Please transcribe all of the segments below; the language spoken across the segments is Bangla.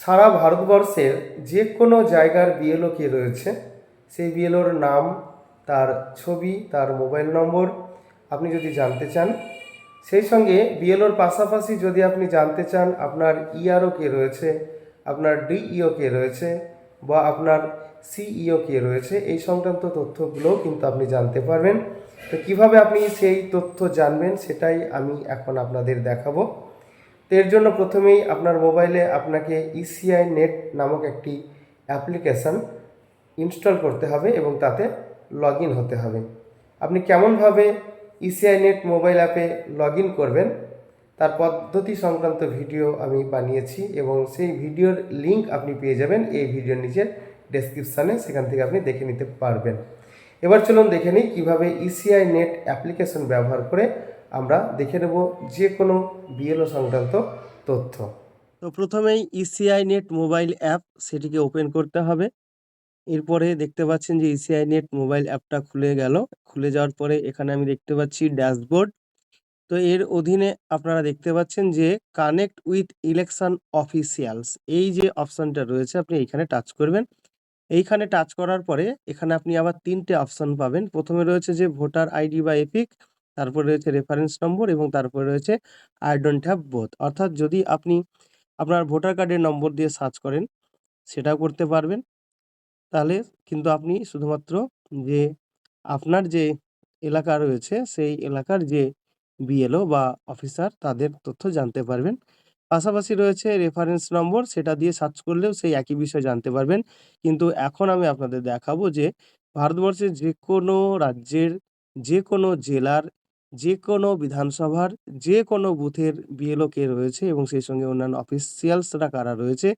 সারা ভারতবর্ষের যে কোনো জায়গার বিএলও কে রয়েছে? সেই বিএলওর নাম, তার ছবি, তার মোবাইল নম্বর আপনি যদি জানতে চান। সেই সঙ্গে বিএলওর পাশাপাশি যদি আপনি জানতে চান আপনার ইআরও কে রয়েছে, আপনার ডিইও কে রয়েছে বা আপনার সিইও কে রয়েছে, এই সংক্রান্ত তথ্যগুলোও কিন্তু আপনি জানতে পারবেন। তো কীভাবে আপনি সেই তথ্য জানবেন সেটাই আমি এখন আপনাদের দেখাবো। তো এর জন্য প্রথমেই আপনার মোবাইলে আপনাকে ইসিআই নেট নামক একটি অ্যাপ্লিকেশান ইনস্টল করতে হবে এবং তাতে লগ হতে হবে। আপনি কেমনভাবে ইসিআই নেট মোবাইল অ্যাপে লগ করবেন, তার পদ্ধতি সংক্রান্ত ভিডিও আমি বানিয়েছি এবং সেই ভিডিওর লিংক আপনি পেয়ে যাবেন এই ভিডিওর নিচের ডেসক্রিপশানে সেখান থেকে আপনি দেখে নিতে পারবেন। এবার চলুন দেখে নিই কীভাবে ইসিআই নেট অ্যাপ্লিকেশন ব্যবহার করে আমরা দেখে নেব যে কোনো বিএলও সংক্রান্ত তথ্য। তো প্রথমেই ইসিআই নেট মোবাইল অ্যাপ সেটিকে ওপেন করতে হবে। এরপরে দেখতে পাচ্ছেন যে ইসিআই নেট মোবাইল অ্যাপটা খুলে গেল। খুলে যাওয়ার পরে এখানে আমি দেখতে পাচ্ছি ড্যাশবোর্ড তো এর অধীনে আপনারা দেখতে পাচ্ছেন যে কানেক্ট উইথ ইলেকশন অফিসিয়ালস এই যে অপশানটা রয়েছে, আপনি এইখানে টাচ করবেন। এইখানে টাচ করার পরে এখানে আপনি আবার তিনটে অপশান পাবেন। প্রথমে রয়েছে যে ভোটার আইডি বা এপিক তারপরে রয়েছে রেফারেন্স নম্বর এবং তারপরে রয়েছে আই ডোন্ট হ্যাভ বোথ অর্থাৎ যদি আপনি আপনার ভোটার কার্ডের নম্বর দিয়ে সার্চ করেন, সেটাও করতে পারবেন। তাহলে কিন্তু আপনি শুধুমাত্র যে আপনার যে এলাকা রয়েছে, সেই এলাকার যে বিএলও বা অফিসার তাদের তথ্য জানতে পারবেন। পাশাপাশি রয়েছে রেফারেন্স নম্বর সেটা দিয়ে সার্চ করলেও সেই একই বিষয় জানতে পারবেন। কিন্তু এখন আমি আপনাদের দেখাবো যে ভারতবর্ষের যে কোনো রাজ্যের যে কোনো জেলার যে কোনো বিধানসভার যে কোনো বুথের বিএলও কে রয়েছে এবং সেই সঙ্গে অন্যান্য অফিসিয়ালসরা কারা রয়েছে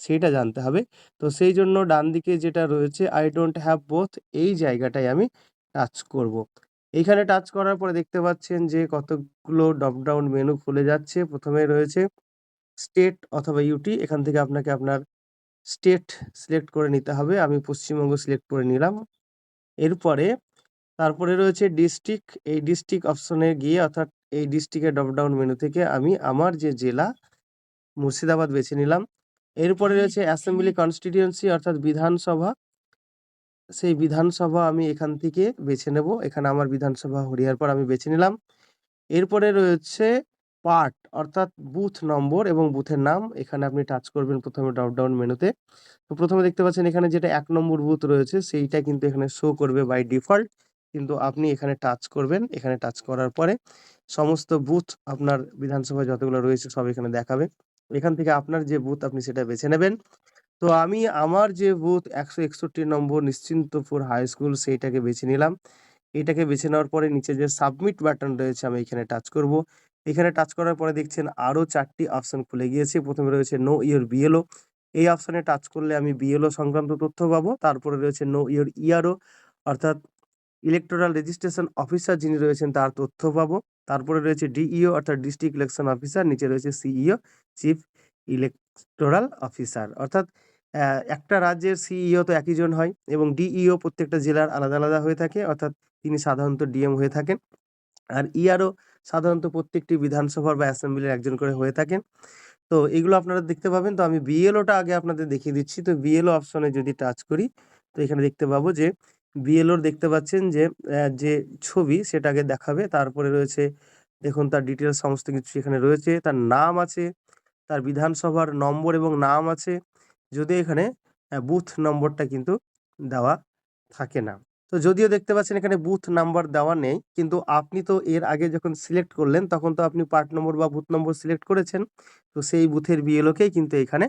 সেটা জানতে হবে। তো সেই জন্য ডান দিকে যেটা রয়েছে আই ডোন্ট হ্যাভ বোথ এই জায়গাটায় আমি টাচ করব। এইখানে টাচ করার পরে দেখতে পাচ্ছেন যে কতগুলো ড্রপ ডাউন মেনু খুলে যাচ্ছে। প্রথমে রয়েছে স্টেট অথবা ইউটি এখান থেকে আপনাকে আপনার স্টেট সিলেক্ট করে নিতে হবে। আমি পশ্চিমবঙ্গ সিলেক্ট করে নিলাম। এরপরে তারপরে রয়েছে ডিস্ট্রিক্ট এই ডিস্ট্রিক্ট অপশনে গিয়ে অর্থাৎ এই ডিস্ট্রিক্টের ড্রপ ডাউন মেনু থেকে আমি আমার যে জেলা মুর্শিদাবাদ বেছে নিলাম। এরপরে রয়েছে অ্যাসেম্বলি কনস্টিটিউয়েন্সি অর্থাৎ বিধানসভা। সেই বিধানসভা আমি এখান থেকে বেছে নেব। এখানে আমার বিধানসভা হরিয়ার পর আমি বেছে নিলাম। এরপরে রয়েছে পার্ট অর্থাৎ বুথ নম্বর এবং বুথের নাম। এখানে আপনি টাচ করবেন প্রথমে ড্রপ ডাউন মেনুতে তো। প্রথমে দেখতে পাচ্ছেন এখানে যেটা এক নম্বর বুথ রয়েছে সেইটা কিন্তু এখানে শো করবে বাই ডিফল্ট কিন্তু আপনি এখানে টাচ করবেন। এখানে টাচ করার পরে সমস্ত বুথ আপনার বিধানসভায় যতগুলো রয়েছে সব এখানে দেখাবে। এখান থেকে আপনার যে বুথ আপনি সেটা বেছে নেবেন। তো আমি আমার যে বুথ একশো একষট্টি নম্বর নিশ্চিন্তপুর হাই স্কুল সেইটাকে বেছে নিলাম। এটাকে বেছে নেওয়ার পরে নিচে যে সাবমিট বাটন রয়েছে আমি এখানে টাচ করব। এখানে টাচ করার পরে দেখছেন আরও চারটি অপশন খুলে গিয়েছে। প্রথমে রয়েছে নো ইয়োর বিএলও এই অপশানে টাচ করলে আমি বিএলও সংক্রান্ত তথ্য পাবো। তারপরে রয়েছে নো ইয়োর ইয়ারও অর্থাৎ ইলেকটোরাল রেজিস্ট্রেশন অফিসার যিনি রয়েছেন, তার তথ্য পাবো। তারপরে রয়েছে ডিইও অর্থাৎ ডিস্ট্রিক্ট ইলেকশন অফিসার নিচে রয়েছে সিইও চিফ ইলেকটোরাল অফিসার অর্থাৎ একটা রাজ্যের সিইও তো একই জন হয় এবং ডিইও প্রত্যেকটা জেলার আলাদা আলাদা হয়ে থাকে, অর্থাৎ তিনি সাধারণত ডিএম হয়ে থাকেন। আর ইআরও সাধারণত প্রত্যেকটি বিধানসভার বা অ্যাসেম্বলির একজন করে হয়ে থাকেন। তো এগুলো আপনারা দেখতে পাবেন। তো আমি বিএলওটা আগে আপনাদের দেখিয়ে দিচ্ছি। তো বিএলও অপশনে যদি টাচ করি, তো এখানে দেখতে পাবো যে বিএলওর দেখতে পাচ্ছেন যে যে ছবি সেটাকে দেখাবে। তারপরে রয়েছে, দেখুন তার ডিটেলস সমস্ত কিছু এখানে রয়েছে। তার নাম আছে, তার বিধানসভার নম্বর এবং নাম আছে। যদি এখানে বুথ নম্বরটা কিন্তু দেওয়া থাকে না। তো যদিও দেখতে পাচ্ছেন এখানে বুথ নাম্বার দেওয়া নেই, কিন্তু আপনি তো এর আগে যখন সিলেক্ট করলেন, তখন তো আপনি পার্ট নম্বর বা বুথ নম্বর সিলেক্ট করেছেন। তো সেই বুথের বিএলওকেই কিন্তু এখানে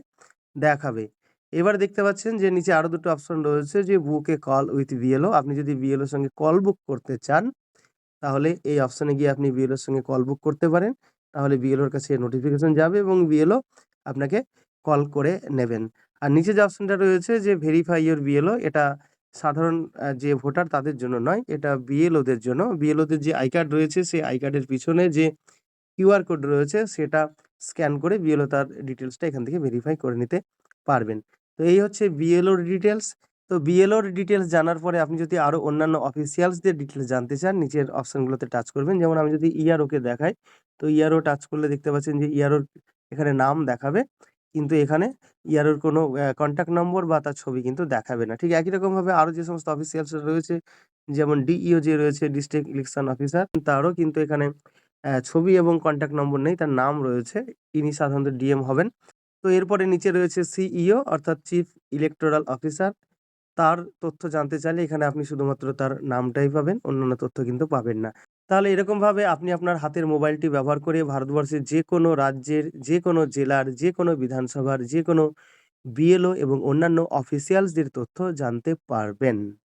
দেখাবে। এবার দেখতে পাচ্ছেন যে নিচে আরও দুটো অপশন রয়েছে যে বুকে কল উইথ বিএলও আপনি যদি বিএলওর সঙ্গে কল বুক করতে চান, তাহলে এই অপশনে গিয়ে আপনি বিএলওর সঙ্গে কল বুক করতে পারেন। তাহলে বিএলওর কাছে নোটিফিকেশন যাবে এবং বিএলও আপনাকে কল করে নেবেন। আর নিচে যে অপশনটা রয়েছে যে ভেরিফাই ইওর বিএলও এটা সাধারণ যে ভোটার তাদের জন্য নয়, এটা বিএলওদের জন্য। বিএলওদের যে আই কার্ড রয়েছে, সেই আই কার্ডের পিছনে যে কিউআর কোড রয়েছে, সেটা স্ক্যান করে বিএলও তার ডিটেলসটা এখান থেকে ভেরিফাই করে নিতে পারবেন। তো এই হচ্ছে বিএলওর ডিটেলস তো বিএলওর ডিটেলস জানার পরে আপনি যদি আরও অন্যান্য অফিসিয়ালসদের ডিটেলস জানতে চান, নিচের অপশনগুলোতে টাচ করবেন। যেমন আমি যদি ইআরওকে দেখাই, তো ইআরও টাচ করলে দেখতে পাচ্ছেন যে ইআরওর এখানে নাম দেখাবে, কিন্তু এখানে ইয়ারোর কোনো কন্ট্যাক্ট নম্বর বা তার ছবি কিন্তু দেখাবে না। ঠিক একই রকমভাবে আরও যে সমস্ত অফিসিয়ালস রয়েছে, যেমন ডিইও যে রয়েছে ডিস্ট্রিক্ট ইলেকশন অফিসার তারও কিন্তু এখানে ছবি এবং কন্ট্যাক্ট নম্বর নেই, তার নাম রয়েছে। ইনি সাধারণত ডিএম হবেন। তো এরপরে নিচে রয়েছে সিইও, অর্থাৎ চিফ ইলেকটোরাল অফিসার তার তথ্য জানতে চাইলে এখানে আপনি শুধুমাত্র তার নামটাই পাবেন, অন্যান্য তথ্য কিন্তু পাবেন না। তাহলে এরকমভাবে আপনি আপনার হাতের মোবাইলটি ব্যবহার করে ভারতবর্ষের যে কোনো রাজ্যের, যে কোনো জেলার, যে কোনো বিধানসভার, যে কোনো বিএলও এবং অন্যান্য অফিসিয়ালসদের তথ্য জানতে পারবেন।